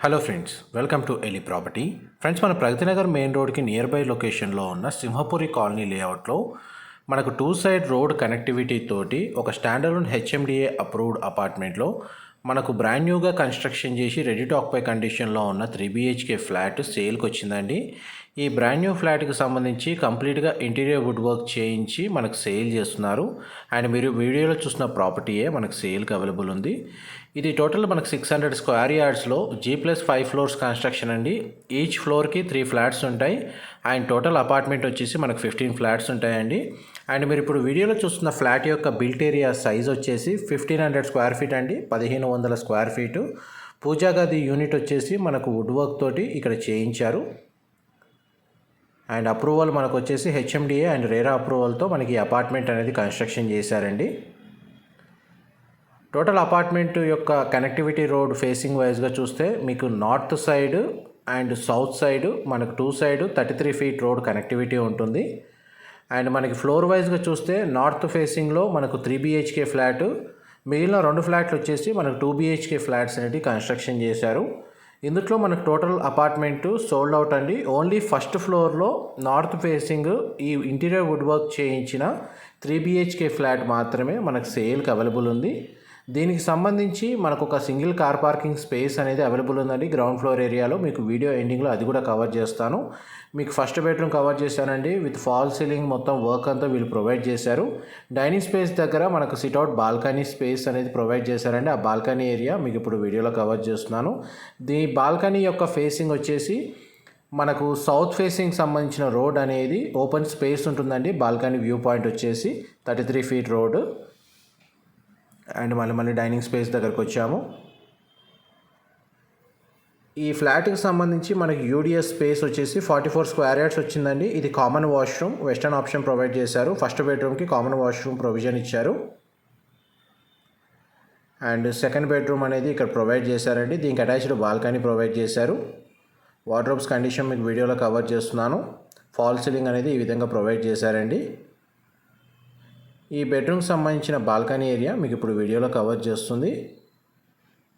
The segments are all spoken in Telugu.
Hello friends welcome to Eli property friends మన ప్రగతినగర్ మెయిన్ రోడ్కి నియర్ బై లొకేషన్లో ఉన్న సింహపురి కాలనీ లేఅవుట్లో మనకు టూ సైడ్ రోడ్ కనెక్టివిటీ తోటి ఒక స్టాండర్డ్ హెచ్ఎండిఏ అప్రూవ్డ్ అపార్ట్మెంట్లో మనకు బ్రాండ్ న్యూగా కన్స్ట్రక్షన్ చేసి రెడీ టు ఆక్పై కండిషన్లో ఉన్న త్రీ బీహెచ్కే ఫ్లాట్ సేల్కి వచ్చిందండి ఈ బ్రాండ్ న్యూ ఫ్లాట్కి సంబంధించి కంప్లీట్గా ఇంటీరియర్ వుడ్ వర్క్ చేయించి మనకు సేల్ చేస్తున్నారు. అండ్ మీరు వీడియోలో చూసిన ప్రాపర్టీయే మనకు సేల్కి అవైలబుల్ ఉంది. ఇది టోటల్ మనకు six hundred square యార్డ్స్లో G plus five floors construction అండి. ఈచ్ ఫ్లోర్కి త్రీ ఫ్లాట్స్ ఉంటాయి. అండ్ టోటల్ అపార్ట్మెంట్ వచ్చేసి మనకు ఫిఫ్టీన్ ఫ్లాట్స్ ఉంటాయండి. అండ్ మీరు ఇప్పుడు వీడియోలో చూస్తున్న ఫ్లాట్ యొక్క బిల్ట్ ఏరియా సైజ్ వచ్చేసి ఫిఫ్టీన్ హండ్రెడ్ స్క్వేర్ ఫీట్ అండి పదిహేను వందల స్క్వేర్ ఫీటు. పూజా గది యూనిట్ వచ్చేసి మనకు వుడ్ వర్క్ తోటి ఇక్కడ చేయించారు. అండ్ అప్రూవల్ మనకు వచ్చేసి హెచ్ఎండిఏ అండ్ రేరా అప్రూవల్తో మనకి అపార్ట్మెంట్ అనేది కన్స్ట్రక్షన్ చేశారండి. టోటల్ అపార్ట్మెంట్ యొక్క కనెక్టివిటీ రోడ్ ఫేసింగ్ వైజ్గా చూస్తే మీకు north side and south side మనకు two side thirty three feet road connectivity ఉంటుంది. అండ్ మనకి ఫ్లోర్ వైజ్గా చూస్తే నార్త్ ఫేసింగ్లో మనకు త్రీ బిహెచ్కే ఫ్లాట్ మిగిలిన రెండు ఫ్లాట్లు వచ్చేసి మనకు టూ బిహెచ్కే ఫ్లాట్స్ అనేవి కన్స్ట్రక్షన్ చేశారు. ఇందులో మనకు టోటల్ అపార్ట్మెంట్ సోల్డ్ అవుట్ అండి. ఓన్లీ ఫస్ట్ ఫ్లోర్లో నార్త్ ఫేసింగ్ ఈ ఇంటీరియర్ వుడ్ వర్క్ చేయించిన త్రీ బిహెచ్కే ఫ్లాట్ మాత్రమే మనకు సేల్కి అవైలబుల్ ఉంది. దీనికి సంబంధించి మనకు ఒక సింగిల్ కార్ పార్కింగ్ స్పేస్ అనేది అవైలబుల్ ఉందండి. గ్రౌండ్ ఫ్లోర్ ఏరియాలో మీకు వీడియో ఎండింగ్లో అది కూడా కవర్ చేస్తాను. మీకు ఫస్ట్ బెడ్రూమ్ కవర్ చేశానండి. విత్ ఫాల్ సీలింగ్ మొత్తం వర్క్ అంతా వీళ్ళు ప్రొవైడ్ చేశారు. డైనింగ్ స్పేస్ దగ్గర మనకు సిట్అవుట్ బాల్కనీ స్పేస్ అనేది ప్రొవైడ్ చేశారండి. ఆ బాల్కనీ ఏరియా మీకు ఇప్పుడు వీడియోలో కవర్ చేస్తున్నాను. దీని బాల్కనీ యొక్క ఫేసింగ్ వచ్చేసి మనకు సౌత్ ఫేసింగ్ సంబంధించిన రోడ్ అనేది ఓపెన్ స్పేస్ ఉంటుందండి. బాల్కనీ వ్యూ పాయింట్ వచ్చేసి thirty three feet road. And మళ్ళీ మళ్ళీ డైనింగ్ స్పేస్ దగ్గరకు వచ్చాము. ఈ ఫ్లాట్కి సంబంధించి మనకి యూడిఎస్ స్పేస్ వచ్చేసి ఫార్టీ ఫోర్ స్క్వేర్ యార్డ్స్ వచ్చిందండి. ఇది common washroom. Western option provide చేశారు. ఫస్ట్ బెడ్రూమ్కి కామన్ వాష్రూమ్ ప్రొవిజన్ ఇచ్చారు. అండ్ సెకండ్ బెడ్రూమ్ అనేది ఇక్కడ ప్రొవైడ్ చేశారండి. దీనికి అటాచ్డ్ బాల్కనీ ప్రొవైడ్ చేశారు. వార్డ్రోబ్స్ కండిషన్ మీకు వీడియోలో కవర్ చేస్తున్నాను. ఫాల్ సీలింగ్ అనేది ఈ విధంగా ప్రొవైడ్ చేశారండి. ఈ బెడ్రూమ్కి సంబంధించిన బాల్కనీ ఏరియా మీకు ఇప్పుడు వీడియోలో కవర్ చేస్తుంది.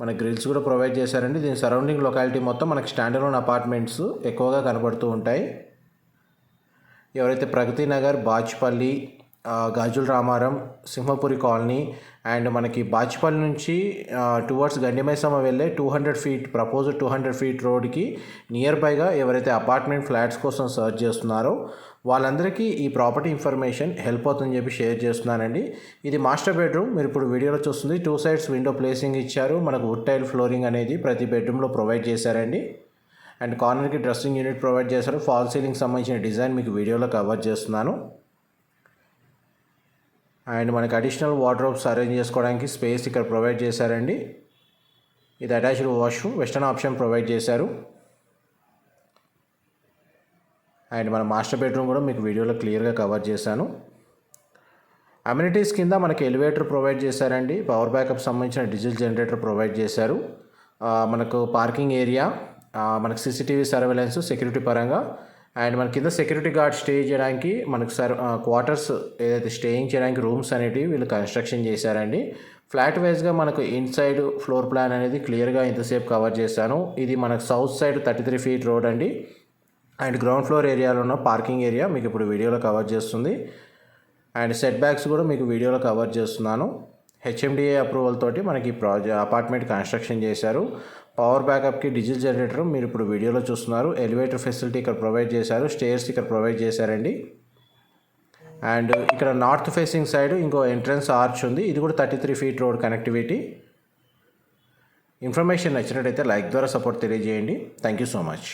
మన గ్రిల్స్ కూడా ప్రొవైడ్ చేశారండి. దీని సరౌండింగ్ లొకాలిటీ మొత్తం మనకి స్టాండర్డ్ అపార్ట్మెంట్స్ ఎక్కువగా కనబడుతూ ఉంటాయి. ఎవరైతే ప్రగతి నగర్ బాచ్పల్లి గాజుల రామారం సింహపురి కాలనీ అండ్ మనకి బాచిపల్లి నుంచి టువర్డ్స్ గండిమైసమ్మ వెళ్ళే two hundred feet propose two hundred feet రోడ్కి నియర్ బైగా ఎవరైతే అపార్ట్మెంట్ ఫ్లాట్స్ కోసం సర్చ్ చేస్తున్నారో వాళ్ళందరికీ ఈ ప్రాపర్టీ ఇన్ఫర్మేషన్ హెల్ప్ అవుతుందని చెప్పి షేర్ చేస్తున్నానండి. ఇది మాస్టర్ బెడ్రూమ్ మీరు ఇప్పుడు వీడియోలో చూస్తుంది. టూ సైడ్స్ విండో ప్లేసింగ్ ఇచ్చారు. మనకు వుడ్ టైల్ ఫ్లోరింగ్ అనేది ప్రతి బెడ్రూమ్లో ప్రొవైడ్ చేశారండి. అండ్ కార్నర్కి డ్రెస్సింగ్ యూనిట్ ప్రొవైడ్ చేశారు. ఫాల్ సీలింగ్ సంబంధించిన డిజైన్ మీకు వీడియోలో కవర్ చేస్తున్నాను. అండ్ మనకి అడిషనల్ వార్డ్రోబ్స్ అరేంజ్ చేసుకోవడానికి స్పేస్ ఇక్కడ ప్రొవైడ్ చేశారండి. ఇది attached washroom western option provide చేశారు. అండ్ మన మాస్టర్ బెడ్రూమ్ కూడా మీకు వీడియోలో క్లియర్గా కవర్ చేశాను. అమ్యూనిటీస్ కింద మనకి ఎలివేటర్ ప్రొవైడ్ చేశారండి. పవర్ బ్యాకప్ సంబంధించిన డీజిల్ జనరేటర్ ప్రొవైడ్ చేశారు. మనకు పార్కింగ్ ఏరియా మనకు సీసీటీవీ సర్వేలెన్స్ సెక్యూరిటీ పరంగా అండ్ మన కింద సెక్యూరిటీ గార్డ్ స్టే చేయడానికి మనకు సర్ క్వార్టర్స్ ఏదైతే స్టేయింగ్ చేయడానికి రూమ్స్ అనేటివి వీళ్ళు కన్స్ట్రక్షన్ చేశారండి. ఫ్లాట్ వైజ్గా మనకు ఇన్సైడ్ ఫ్లోర్ ప్లాన్ అనేది క్లియర్గా ఇంతసేపు కవర్ చేశాను. ఇది మనకు south side thirty three feet road అండి. అండ్ గ్రౌండ్ ఫ్లోర్ ఏరియాలో ఉన్న పార్కింగ్ ఏరియా మీకు ఇప్పుడు వీడియోలో కవర్ చేస్తుంది. అండ్ సెట్ బ్యాక్స్ కూడా మీకు వీడియోలో కవర్ చేస్తున్నాను. హెచ్ఎండిఏ అప్రూవల్ తోటి మనకి ప్రాజెక్ట్ అపార్ట్మెంట్ కన్స్ట్రక్షన్ చేశారు. పవర్ బ్యాకప్కి డీజిల్ జనరేటర్ మీరు ఇప్పుడు వీడియోలో చూస్తున్నారు. ఎలివేటర్ ఫెసిలిటీ ఇక్కడ ప్రొవైడ్ చేశారు. స్టేర్స్ ఇక్కడ ప్రొవైడ్ చేశారండి. అండ్ ఇక్కడ నార్త్ ఫేసింగ్ సైడ్ ఇంకో ఎంట్రన్స్ ఆర్చ్ ఉంది. ఇది కూడా thirty three feet road connectivity information నచ్చినట్టయితే లైక్ ద్వారా సపోర్ట్ తెలియజేయండి. Thank you so much